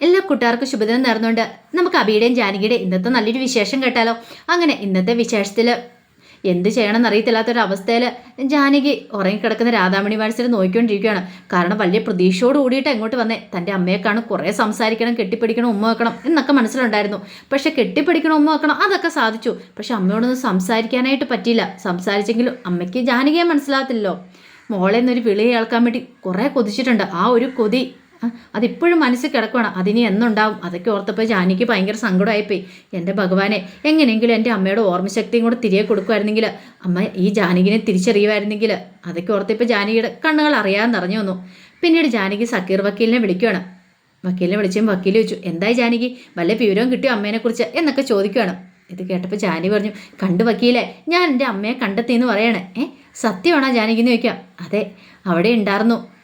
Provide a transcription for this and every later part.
എല്ലാ കൂട്ടുകാർക്കും ശുഭദിനം നേർന്നുകൊണ്ട് നമുക്ക് അബിയുടെയും ജാനകിയുടെയും ഇന്നത്തെ നല്ലൊരു വിശേഷം കേട്ടാലോ? അങ്ങനെ ഇന്നത്തെ വിശേഷത്തിൽ എന്ത് ചെയ്യണമെന്ന് അറിയത്തില്ലാത്തൊരു ജാനകി ഉറങ്ങിക്കിടക്കുന്ന രാധാമണി മനസ്സിൽ നോക്കിക്കൊണ്ടിരിക്കുകയാണ്. കാരണം വലിയ പ്രതീക്ഷയോട് കൂടിയിട്ട് എങ്ങോട്ട് വന്നേ? തന്റെ അമ്മയെ കാണും കുറേ സംസാരിക്കണം കെട്ടിപ്പിടിക്കണം ഉമ്മ വെക്കണം എന്നൊക്കെ മനസ്സിലുണ്ടായിരുന്നു. പക്ഷെ കെട്ടിപ്പിടിക്കണം ഉമ്മ വെക്കണം അതൊക്കെ സാധിച്ചു. പക്ഷെ അമ്മയോടൊന്നും സംസാരിക്കാനായിട്ട് പറ്റിയില്ല. സംസാരിച്ചെങ്കിലും അമ്മയ്ക്ക് ജാനകിയെ മനസ്സിലാകത്തില്ലല്ലോ. മോളെ എന്നൊരു വിളി കേൾക്കാൻ വേണ്ടി കുറേ കൊതിച്ചിട്ടുണ്ട്. ആ ഒരു കൊതി അതിപ്പോഴും മനസ്സിൽ കിടക്കുകയാണ് അതിനി എന്നുണ്ടാവും. അതൊക്കെ ഓർത്തപ്പോൾ ജാനിക്ക് ഭയങ്കര സങ്കടമായിപ്പോയി. എന്റെ ഭഗവാനെ എങ്ങനെയെങ്കിലും എന്റെ അമ്മയുടെ ഓർമ്മശക്തിയും കൂടെ തിരികെ കൊടുക്കുമായിരുന്നെങ്കിൽ അമ്മ ഈ ജാനകിനെ തിരിച്ചറിയുമായിരുന്നെങ്കിൽ അതൊക്കെ ഓർത്തപ്പോൾ ജാനകിയുടെ കണ്ണുകൾ അറിയാൻ നിറഞ്ഞു വന്നു. പിന്നീട് ജാനകി സക്കീർ വക്കീലിനെ വിളിക്കുകയാണ് വക്കീലിനെ വിളിച്ചും വക്കീൽ ചോദിച്ചു എന്തായി ജാനകി? വല്ല വിവരവും കിട്ടിയോ അമ്മേനെക്കുറിച്ച്? എന്നൊക്കെ ചോദിക്കുകയാണ് ഇത് കേട്ടപ്പോൾ ജാനി പറഞ്ഞു കണ്ടു വക്കീലെ ഞാൻ എന്റെ അമ്മയെ കണ്ടെത്തിയെന്ന് പറയണേ. ഏ സത്യമാണോ ജാനകി? എന്ന് ചോദിക്കാം. അതെ അവിടെ ഉണ്ടായിരുന്നു.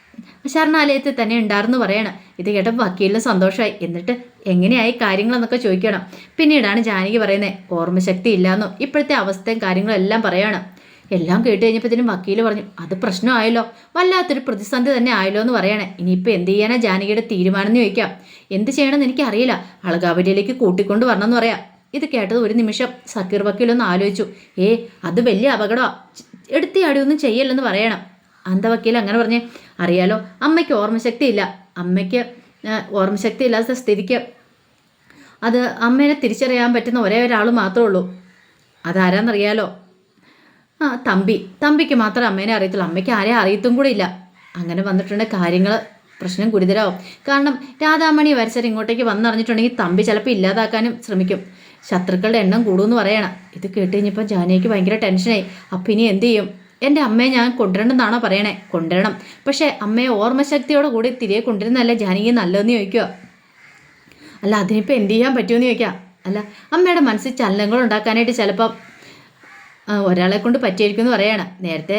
ശരണാലയത്തിൽ തന്നെ ഉണ്ടായിരുന്നു പറയണം. ഇത് കേട്ടപ്പോൾ വക്കീലിന് സന്തോഷമായി. എന്നിട്ട് എങ്ങനെയായി കാര്യങ്ങളെന്നൊക്കെ ചോദിക്കണം. പിന്നീടാണ് ജാനകി പറയുന്നത് ഓർമ്മശക്തി ഇല്ലാന്നോ? ഇപ്പോഴത്തെ അവസ്ഥയും കാര്യങ്ങളും എല്ലാം പറയാണ്. എല്ലാം കേട്ട് കഴിഞ്ഞപ്പോഴത്തേനും വക്കീൽ പറഞ്ഞു അത് പ്രശ്നമായല്ലോ. വല്ലാത്തൊരു പ്രതിസന്ധി തന്നെ ആയല്ലോ എന്ന് പറയണേ. ഇനിയിപ്പോൾ എന്ത് ചെയ്യാനാ ജാനകിയുടെ തീരുമാനം എന്ന് ചോദിക്കാം. എന്ത് ചെയ്യണമെന്ന് എനിക്കറിയില്ല. അളകാപുരിയിലേക്ക് കൂട്ടിക്കൊണ്ട് വരണമെന്ന് പറയാം. ഇത് കേട്ടത് ഒരു നിമിഷം സക്കീർ വക്കീലൊന്ന് ആലോചിച്ചു. ഏ അത് വലിയ അപകടമാണ് എടുത്തിയാടി ഒന്നും ചെയ്യല്ലെന്ന് പറയണം. അന്ത വക്കീൽ അങ്ങനെ പറഞ്ഞേ അറിയാലോ? അമ്മയ്ക്ക് ഓർമ്മശക്തിയില്ല. അമ്മയ്ക്ക് ഓർമ്മശക്തി ഇല്ലാത്ത സ്ഥിതിക്ക് അത് അമ്മേനെ തിരിച്ചറിയാൻ പറ്റുന്ന ഒരേ ഒരാൾ മാത്രമേ ഉള്ളൂ. അതാരാന്നറിയാലോ? ആ തമ്പി. തമ്പിക്ക് മാത്രമേ അമ്മേനെ അറിയത്തുള്ളൂ. അമ്മയ്ക്ക് ആരെയും അറിയത്തും കൂടെ ഇല്ല. അങ്ങനെ വന്നിട്ടുണ്ട് കാര്യങ്ങൾ പ്രശ്നം ഗുരുതരാവും. കാരണം രാധാമണി വരച്ചർ ഇങ്ങോട്ടേക്ക് വന്നറിഞ്ഞിട്ടുണ്ടെങ്കിൽ തമ്പി ചിലപ്പോൾ ഇല്ലാതാക്കാനും ശ്രമിക്കും. ശത്രുക്കളുടെ എണ്ണം കൂടുമെന്ന് പറയണം. ഇത് കേട്ട് കഴിഞ്ഞപ്പോൾ ജാനകിക്ക് ഭയങ്കര ടെൻഷനായി അപ്പം ഇനി എന്ത് ചെയ്യും? എന്റെ അമ്മയെ ഞാൻ കൊണ്ടുവരണമെന്നാണോ പറയണേ? കൊണ്ടുവരണം. പക്ഷേ അമ്മയെ ഓർമ്മശക്തിയോട് കൂടി തിരികെ കൊണ്ടുവരുന്നതല്ലേ ജാനകി നല്ലതെന്ന് ചോദിക്കുക? അല്ല അതിനിപ്പോൾ എന്ത് ചെയ്യാൻ പറ്റുമെന്ന് ചോദിക്കാം അല്ല അമ്മയുടെ മനസ്സിൽ ചലനങ്ങൾ ഉണ്ടാക്കാനായിട്ട് ചിലപ്പം ഒരാളെ കൊണ്ട് പറ്റിയിരിക്കും എന്ന് പറയാണ്. നേരത്തെ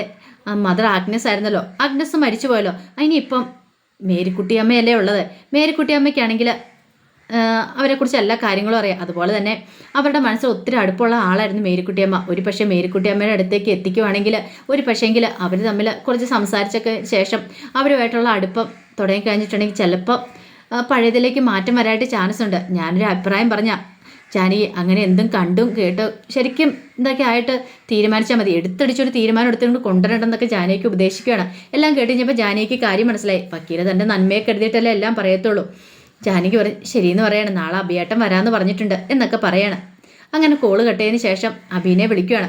മദർ ആഗ്നസ് ആയിരുന്നല്ലോ. ആഗ്നസ് മരിച്ചു പോയല്ലോ അതിനിപ്പം മേരിക്കുട്ടിയമ്മയല്ലേ ഉള്ളത്. മേരിക്കുട്ടിയമ്മയ്ക്കാണെങ്കിൽ അവരെക്കുറിച്ച് എല്ലാ കാര്യങ്ങളും അറിയാം. അതുപോലെ തന്നെ അവരുടെ മനസ്സിൽ ഒത്തിരി അടുപ്പുള്ള ആളായിരുന്നു മേരിക്കുട്ടിയമ്മ. ഒരു പക്ഷേ മേരിക്കുട്ടിയമ്മയുടെ അടുത്തേക്ക് എത്തിക്കുവാണെങ്കിൽ ഒരു പക്ഷേങ്കിൽ അവർ തമ്മിൽ കുറച്ച് സംസാരിച്ചൊക്കെ ശേഷം അവരുമായിട്ടുള്ള അടുപ്പം തുടങ്ങിക്കഴിഞ്ഞിട്ടുണ്ടെങ്കിൽ ചിലപ്പോൾ പഴയതിലേക്ക് മാറ്റം വരാനായിട്ട് ചാൻസ് ഉണ്ട്. ഞാനൊരു അഭിപ്രായം പറഞ്ഞാൽ ജാനി അങ്ങനെ എന്തും കണ്ടും കേട്ടോ ശരിക്കും ഇതൊക്കെ ആയിട്ട് തീരുമാനിച്ചാൽ മതി. എടുത്തടിച്ചൊരു തീരുമാനം എടുത്തുകൊണ്ട് കൊണ്ടുവരണമെന്നൊക്കെ ജാനകിക്ക് ഉപദേശിക്കുകയാണ്. എല്ലാം കേട്ട് കഴിഞ്ഞപ്പോൾ ജാനിയ്ക്ക് കാര്യം മനസ്സിലായി. വക്കീല തന്റെ നന്മയെ കരുതിയിട്ടല്ലേ എല്ലാം പറയത്തുള്ളൂ. ജാനകി പറയും ശരിയെന്ന് പറയാണ്. നാളെ അഭിയേട്ടൻ വരാമെന്ന് പറഞ്ഞിട്ടുണ്ട് എന്നൊക്കെ പറയണം. അങ്ങനെ കോൾ കട്ടതിന് ശേഷം അബീനെ വിളിക്കുകയാണ്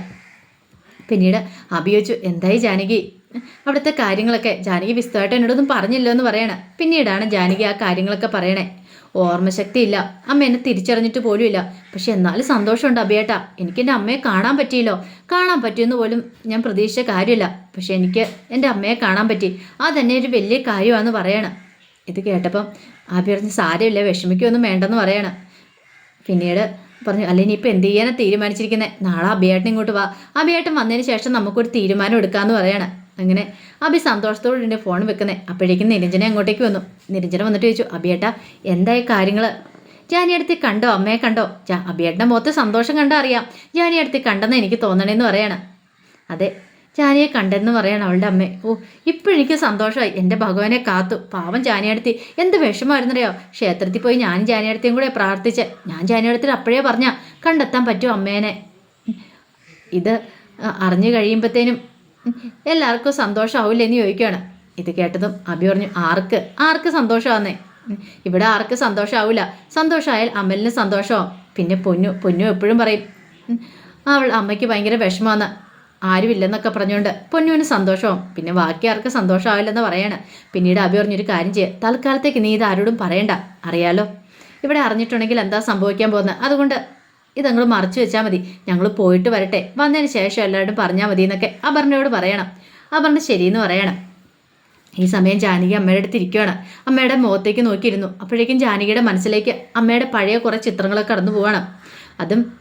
പിന്നീട് അബി ചോദിച്ചു എന്തായി ജാനകി? അവിടുത്തെ കാര്യങ്ങളൊക്കെ ജാനകി വിസ്തമായിട്ട് എന്നോടൊന്നും പറഞ്ഞില്ല എന്ന് പറയണേ. പിന്നീടാണ് ജാനകി ആ കാര്യങ്ങളൊക്കെ പറയണേ. ഓർമ്മശക്തി ഇല്ല അമ്മ എന്നെ തിരിച്ചറിഞ്ഞിട്ട് പോലും ഇല്ല പക്ഷെ എന്നാലും സന്തോഷമുണ്ട് അബിയേട്ടാ എനിക്ക് എന്റെ അമ്മയെ കാണാൻ പറ്റിയല്ലോ. കാണാൻ പറ്റിയെന്ന് പോലും ഞാൻ പ്രതീക്ഷിച്ച കാര്യമില്ല. പക്ഷെ എനിക്ക് എന്റെ അമ്മയെ കാണാൻ പറ്റി. അതെന്നെ ഒരു വലിയ കാര്യമാണെന്ന് പറയണം. ഇത് കേട്ടപ്പം ആബി പറഞ്ഞ് സാരമില്ല വിഷമിക്കൊന്നും വേണ്ടെന്ന് പറയണം. പിന്നീട് പറഞ്ഞു അല്ല ഇനിയിപ്പോൾ എന്ത് ചെയ്യാനാണ് തീരുമാനിച്ചിരിക്കുന്നത് നാളെ അഭിയേട്ടൻ ഇങ്ങോട്ട് വാ. അഭിയേട്ടൻ വന്നതിന് ശേഷം നമുക്കൊരു തീരുമാനം എടുക്കാമെന്ന് പറയണം. അങ്ങനെ അഭി സന്തോഷത്തോടെ എന്റെ ഫോൺ വെക്കുന്നത് അപ്പോഴേക്കും നിരഞ്ജന അങ്ങോട്ടേക്ക് വന്നു. നിരഞ്ജന വന്നിട്ട് ചോദിച്ചു അഭിയേട്ട എന്തായി കാര്യങ്ങൾ ജാനിയടുത്ത് കണ്ടോ? അമ്മയെ കണ്ടോ? ജാ അഭിയേട്ടന്റെ മുഖത്ത് സന്തോഷം കണ്ടോ അറിയാം. ജാനിയടുത്ത് കണ്ടെന്ന് എനിക്ക് തോന്നണേന്ന് പറയണം. അതെ ജാനിയെ കണ്ടെന്ന് പറയാണ് അവളുടെ അമ്മ. ഓ ഇപ്പോഴെനിക്ക് സന്തോഷമായി. എന്റെ ഭഗവാനെ കാത്തു. പാവം ജാനിയടുത്തി എന്ത് വിഷമമായിരുന്നറിയോ? ക്ഷേത്രത്തിൽ പോയി ഞാൻ ജാനിയടുത്തേയും കൂടെ പ്രാർത്ഥിച്ച്. ഞാൻ ജാനിയടുത്തിൽ അപ്പോഴേ പറഞ്ഞ കണ്ടെത്താൻ പറ്റും അമ്മേനെ? ഇത് അറിഞ്ഞു കഴിയുമ്പോഴത്തേനും എല്ലാവർക്കും സന്തോഷമാവില്ലേ എന്ന് ചോദിക്കുകയാണ്. ഇത് കേട്ടതും അബി പറഞ്ഞു ആർക്ക്? ആർക്ക് സന്തോഷമാന്നേ ഇവിടെ ആർക്ക് സന്തോഷമാവില്ല സന്തോഷമായാൽ അമലിന് സന്തോഷമാവും. പിന്നെ പൊന്നു പൊന്നു എപ്പോഴും പറയും അവൾ അമ്മയ്ക്ക് ഭയങ്കര വിഷമമാണ്. ആരുമില്ലെന്നൊക്കെ പറഞ്ഞുകൊണ്ട് പൊന്നുവിന് സന്തോഷവും പിന്നെ ബാക്കി ആർക്ക് സന്തോഷമാവില്ലെന്ന് പറയാണ്. പിന്നീട് അഭി പറഞ്ഞൊരു കാര്യം ചെയ്യുക തൽക്കാലത്തേക്ക് നീ ഇത് ആരോടും പറയണ്ട. അറിയാലോ? ഇവിടെ അറിഞ്ഞിട്ടുണ്ടെങ്കിൽ എന്താ സംഭവിക്കാൻ പോകുന്നത് അതുകൊണ്ട് ഇതങ്ങൾ മറച്ചു വെച്ചാൽ മതി. ഞങ്ങൾ പോയിട്ട് വരട്ടെ. വന്നതിന് ശേഷം എല്ലാവരോടും പറഞ്ഞാൽ മതി എന്നൊക്കെ അപർണയോട് പറയണം. അപർണ ശരിയെന്ന് പറയണം. ഈ സമയം ജാനകി അമ്മയുടെ അടുത്ത് ഇരിക്കുകയാണ് അമ്മയുടെ മുഖത്തേക്ക് നോക്കിയിരുന്നു. അപ്പോഴേക്കും ജാനകിയുടെ മനസ്സിലേക്ക് അമ്മയുടെ പഴയ കുറേ ചിത്രങ്ങളൊക്കെ കടന്നു പോവാണ്. അതും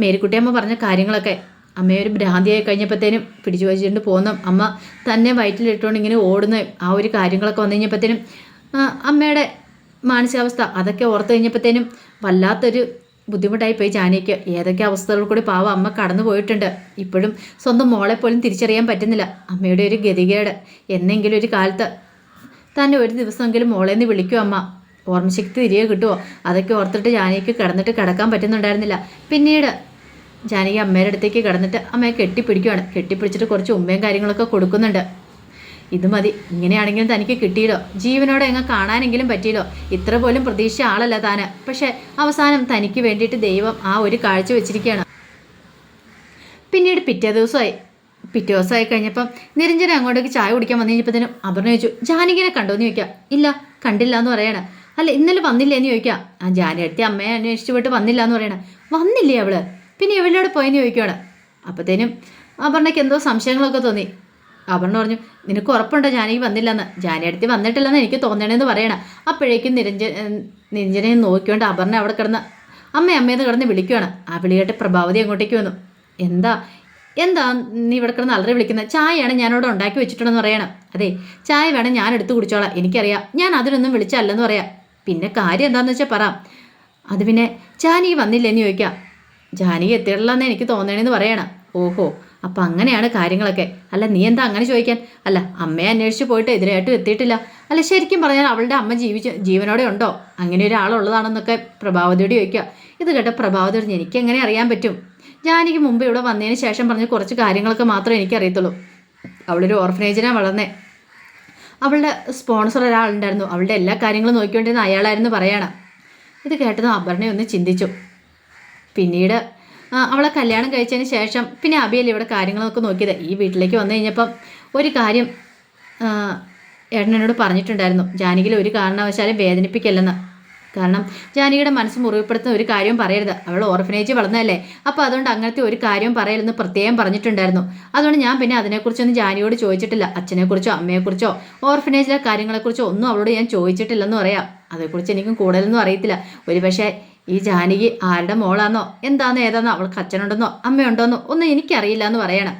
മേരിക്കുട്ടിയമ്മ പറഞ്ഞ കാര്യങ്ങളൊക്കെ അമ്മയെ ഒരു ഭ്രാന്തിയായി കഴിഞ്ഞപ്പോഴത്തേനും പിടിച്ചു വച്ചിട്ട് പോകുന്ന അമ്മ തന്നെ വയറ്റിലിട്ടുകൊണ്ട് ഇങ്ങനെ ഓടുന്ന. ആ ഒരു കാര്യങ്ങളൊക്കെ വന്നു കഴിഞ്ഞപ്പോഴത്തേനും അമ്മയുടെ മാനസികാവസ്ഥ അതൊക്കെ ഓർത്ത് കഴിഞ്ഞപ്പോഴത്തേനും വല്ലാത്തൊരു ബുദ്ധിമുട്ടായി പോയി ജാനിക്ക് ഏതൊക്കെ അവസ്ഥകളിൽ കൂടി പാവം അമ്മ കടന്നു പോയിട്ടുണ്ട്. ഇപ്പോഴും സ്വന്തം മോളെ പോലും തിരിച്ചറിയാൻ പറ്റുന്നില്ല. അമ്മയുടെ ഒരു ഗതികേട്. എന്നെങ്കിലും ഒരു കാലത്ത് തന്നെ ഒരു ദിവസമെങ്കിലും മോളെ നിന്ന് വിളിക്കും അമ്മ. ഓർമ്മശക്തി തിരികെ കിട്ടുമോ അതൊക്കെ ഓർത്തിട്ട് ജാനിക്ക് കിടന്നിട്ട് കിടക്കാൻ പറ്റുന്നുണ്ടായിരുന്നില്ല. പിന്നീട് ജാനകി അമ്മയുടെ അടുത്തേക്ക് കിടന്നിട്ട് അമ്മയെ കെട്ടിപ്പിടിക്കുകയാണ് കെട്ടിപ്പിടിച്ചിട്ട് കുറച്ച് ഉമ്മയും കാര്യങ്ങളൊക്കെ കൊടുക്കുന്നുണ്ട്. ഇത് മതി. ഇങ്ങനെയാണെങ്കിലും തനിക്ക് കിട്ടിയില്ലോ. ജീവനോടെ എങ്ങ കാണാനെങ്കിലും പറ്റിയില്ലോ. ഇത്ര പോലും പ്രതീക്ഷ ആളല്ല താന്. പക്ഷെ അവസാനം തനിക്ക് വേണ്ടിയിട്ട് ദൈവം ആ ഒരു കാഴ്ച വെച്ചിരിക്കുകയാണ്. പിന്നീട് പിറ്റേ ദിവസമായി. പിറ്റേ ദിവസമായി കഴിഞ്ഞപ്പം നിരഞ്ജന അങ്ങോട്ടേക്ക് ചായ കുടിക്കാൻ വന്നു കഴിഞ്ഞപ്പോഴത്തേനും അപർണ ചോദിച്ചു ജാനകിനെ കണ്ടോന്ന് ചോദിക്കാം ഇല്ല കണ്ടില്ല എന്ന് പറയണ. അല്ല ഇന്നലെ വന്നില്ലേ? എന്ന് ചോദിക്കാം ആ ജാനി അടുത്ത് അമ്മയെ അന്വേഷിച്ചു പോയിട്ട് വന്നില്ല എന്ന് പറയണേ. വന്നില്ലേ അവൾ? പിന്നെ എവിടെയോടെ പോയെന്ന് ചോദിക്കുകയാണ് അപ്പത്തേനും അപർണയ്ക്ക് എന്തോ സംശയങ്ങളൊക്കെ തോന്നി. അപർണ പറഞ്ഞു നിനക്ക് ഉറപ്പുണ്ടോ? ജാനകി വന്നില്ലെന്ന്. ജാനി അടുത്ത് വന്നിട്ടില്ലെന്ന് എനിക്ക് തോന്നണേന്ന് പറയണം. അപ്പോഴേക്കും നിരഞ്ജ നിരഞ്ജനെ നോക്കിക്കൊണ്ട് അപർണ അവിടെ കിടന്ന് അമ്മ അമ്മയെന്ന് കിടന്ന് വിളിക്കുകയാണ് ആ വിളി കേട്ട് പ്രഭാവതി അങ്ങോട്ടേക്ക് വന്നു. എന്താ? എന്താ നീ ഇവിടെ കിടന്ന് അലറി വിളിക്കുന്നത് ചായയാണ് ഞാനിവിടെ ഉണ്ടാക്കി വെച്ചിട്ടുണ്ടെന്ന് പറയണം. അതെ ചായ വേണം. ഞാൻ എടുത്ത് കുടിച്ചോളാം. എനിക്കറിയാം. ഞാൻ അതിനൊന്നും വിളിച്ചല്ലെന്ന് പറയാം. പിന്നെ കാര്യം എന്താണെന്ന് വെച്ചാൽ പറ. അത് പിന്നെ ചാനീ വന്നില്ലെന്ന് ചോദിക്കാം. ജാനകി എത്തിയിട്ടില്ലെന്ന് എനിക്ക് തോന്നണേന്ന് പറയണം. ഓഹോ അപ്പം അങ്ങനെയാണ് കാര്യങ്ങളൊക്കെ. അല്ല നീ എന്താ അങ്ങനെ ചോദിക്കാൻ? അല്ല അമ്മയെ അന്വേഷിച്ച് പോയിട്ട് എതിരായിട്ടും എത്തിയിട്ടില്ല. അല്ല ശരിക്കും പറഞ്ഞാൽ അവളുടെ അമ്മ ജീവിച്ച ജീവനോടെ ഉണ്ടോ? അങ്ങനെ ഒരാളുള്ളതാണെന്നൊക്കെ പ്രഭാവതിയോട് ചോദിക്കുക. ഇത് കേട്ട പ്രഭാവതി പറഞ്ഞു എനിക്ക് എങ്ങനെ അറിയാൻ പറ്റും? ജാനകി മുമ്പ് ഇവിടെ വന്നതിന് ശേഷം പറഞ്ഞ കുറച്ച് കാര്യങ്ങളൊക്കെ മാത്രമേ എനിക്കറിയത്തുള്ളൂ. അവളൊരു ഓർഫനേജിനാണ് വളർന്നേ. അവളുടെ സ്പോൺസർ ഒരാളുണ്ടായിരുന്നു. അവളുടെ എല്ലാ കാര്യങ്ങളും നോക്കിക്കൊണ്ടിരുന്ന അയാളായിരുന്നു പറയണം. ഇത് കേട്ടത് അപർണയൊന്ന് ചിന്തിച്ചു. പിന്നീട് അവളെ കല്യാണം കഴിച്ചതിന് ശേഷം പിന്നെ അബിയല്ലേ ഇവിടെ കാര്യങ്ങളൊക്കെ നോക്കിയത്? ഈ വീട്ടിലേക്ക് വന്നു കഴിഞ്ഞപ്പം ഒരു കാര്യം ഏട്ടനോട് പറഞ്ഞിട്ടുണ്ടായിരുന്നു. ജാനകിയിൽ ഒരു കാരണവശാലും വേദനിപ്പിക്കല്ലെന്ന്. കാരണം ജാനകിയുടെ മനസ്സ് മുറിവിപ്പെടുത്തുന്ന ഒരു കാര്യവും പറയരുത്. അവൾ ഓർഫനേജ് വളർന്നതല്ലേ. അപ്പോൾ അതുകൊണ്ട് അങ്ങനത്തെ ഒരു കാര്യവും പറയരുതെന്ന് പ്രത്യേകം പറഞ്ഞിട്ടുണ്ടായിരുന്നു. അതുകൊണ്ട് ഞാൻ പിന്നെ അതിനെക്കുറിച്ചൊന്നും ജാനിയോട് ചോദിച്ചിട്ടില്ല. അച്ഛനെക്കുറിച്ചോ അമ്മയെക്കുറിച്ചോ ഓർഫനേജിലെ കാര്യങ്ങളെക്കുറിച്ചോ ഒന്നും അവളോട് ഞാൻ ചോദിച്ചിട്ടില്ലെന്ന് പറയാം. അതേക്കുറിച്ച് എനിക്കും കൂടുതലൊന്നും അറിയത്തില്ല. ഒരു പക്ഷേ ഈ ജാനകി ആരുടെ മോളാന്നോ? എന്താന്നോ ഏതാന്നോ? അവൾക്ക് അച്ഛനുണ്ടെന്നോ? അമ്മയുണ്ടോന്നോ? ഒന്നും എനിക്കറിയില്ല എന്ന് പറയണം.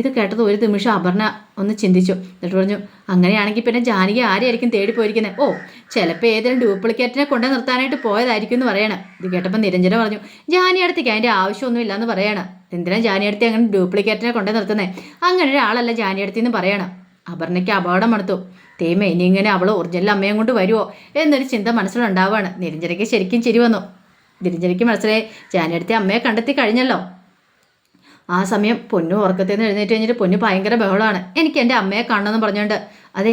ഇത് കേട്ടത് ഒരു നിമിഷം അപർണ ഒന്ന് ചിന്തിച്ചു. എന്നിട്ട് പറഞ്ഞു അങ്ങനെയാണെങ്കിൽ പിന്നെ ജാനകി ആരെയായിരിക്കും തേടി പോയിരിക്കുന്നത് ഓ ചിലപ്പോൾ ഏതെങ്കിലും ഡ്യൂപ്ലിക്കേറ്റിനെ കൊണ്ടു നിർത്താനായിട്ട് പോയതായിരിക്കും എന്ന് പറയണം. ഇത് കേട്ടപ്പോൾ നിരഞ്ജന പറഞ്ഞു ജാനി അടുത്തേക്ക് അതിന്റെ ആവശ്യമൊന്നുമില്ല എന്ന് പറയണം. എന്തിനാണ് ജാനി അടുത്ത് അങ്ങനെ ഡ്യൂപ്ലിക്കേറ്റിനെ കൊണ്ടു നിർത്തുന്നത് അങ്ങനെ ഒരാളല്ല ജാനി അടുത്തെന്ന് പറയണം. അപർണയ്ക്ക് അപകടം എടുത്തു തേമ ഇനി ഇങ്ങനെ അവൾ ഒറിജിനൽ അമ്മയും കൊണ്ട് വരുമോ എന്നൊരു ചിന്ത മനസ്സിലുണ്ടാവുകയാണ് നിരഞ്ജനയ്ക്ക് ശരിക്കും ചിരി വന്നു. നിരഞ്ജനയ്ക്ക് മനസ്സിലായി ജാനടുത്തെ അമ്മയെ കണ്ടെത്തി കഴിഞ്ഞല്ലോ. ആ സമയം പൊന്നു ഉറക്കത്തിൽ നിന്ന് എഴുന്നേറ്റ് കഴിഞ്ഞിട്ട് പൊന്നു ഭയങ്കര ബഹളമാണ്. എനിക്ക് എന്റെ അമ്മയെ കാണണമെന്ന് പറഞ്ഞുകൊണ്ട്. അതെ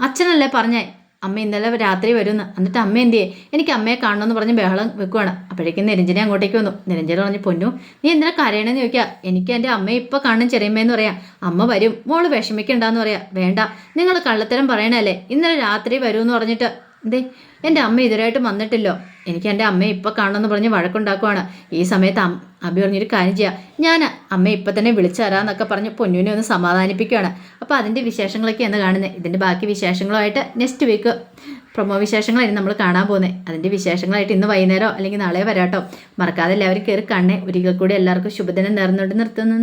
അച്ഛനല്ലേ പറഞ്ഞേ? അമ്മ ഇന്നലെ രാത്രി വരുമെന്ന് എന്നിട്ട് അമ്മ എന്തിയേ? എനിക്ക് അമ്മയെ കാണണമെന്ന് പറഞ്ഞ് ബഹളം വെക്കുവാണ്. അപ്പോഴേക്കും നിരഞ്ജന അങ്ങോട്ടേക്ക് വന്നു. നിരഞ്ജന പറഞ്ഞു പൊന്നു നീ എന്തിനാ കരയണമെന്ന് ചോദിക്കുക എനിക്ക് എന്റെ അമ്മയെ ഇപ്പോൾ കാണും ചെറിയമ്മയെന്ന് പറയാം. അമ്മ വരും മോൾ വിഷമിക്കണ്ടെന്ന് പറയാം. വേണ്ട നിങ്ങൾ കള്ളത്തരം പറയണല്ലേ ഇന്നലെ രാത്രി വരുമെന്ന് പറഞ്ഞിട്ട്. എന്തേ എന്റെ അമ്മ ഇതുവരായിട്ടും വന്നിട്ടില്ലോ? എനിക്ക് എന്റെ അമ്മയെ ഇപ്പോൾ കാണണമെന്ന് പറഞ്ഞ് വഴക്കുണ്ടാക്കുവാണ്. ഈ സമയത്ത് അമ്മ പറഞ്ഞൊരു കാര്യം ചെയ്യാം. ഞാൻ അമ്മയെ ഇപ്പം തന്നെ വിളിച്ചു തരാമെന്നൊക്കെ പറഞ്ഞ് പൊന്നുവിനെ ഒന്ന് സമാധാനിപ്പിക്കുകയാണ് അപ്പോൾ അതിന്റെ എന്ന് കാണുന്നത് ഇതിന്റെ ബാക്കി വിശേഷങ്ങളുമായിട്ട് നെക്സ്റ്റ് വീക്ക് പ്രൊമോ വിശേഷങ്ങളായിരുന്നു നമ്മൾ കാണാൻ പോകുന്നത് അതിന്റെ വിശേഷങ്ങളായിട്ട് ഇന്ന് വൈകുന്നേരമോ അല്ലെങ്കിൽ നാളെ വരാട്ടോ. മറക്കാതെ എല്ലാവരും കയറി കണ്ണേ. ഒരിക്കൽ കൂടി എല്ലാവർക്കും ശുഭദിനം നേർന്നുകൊണ്ട് നിർത്തുന്നു.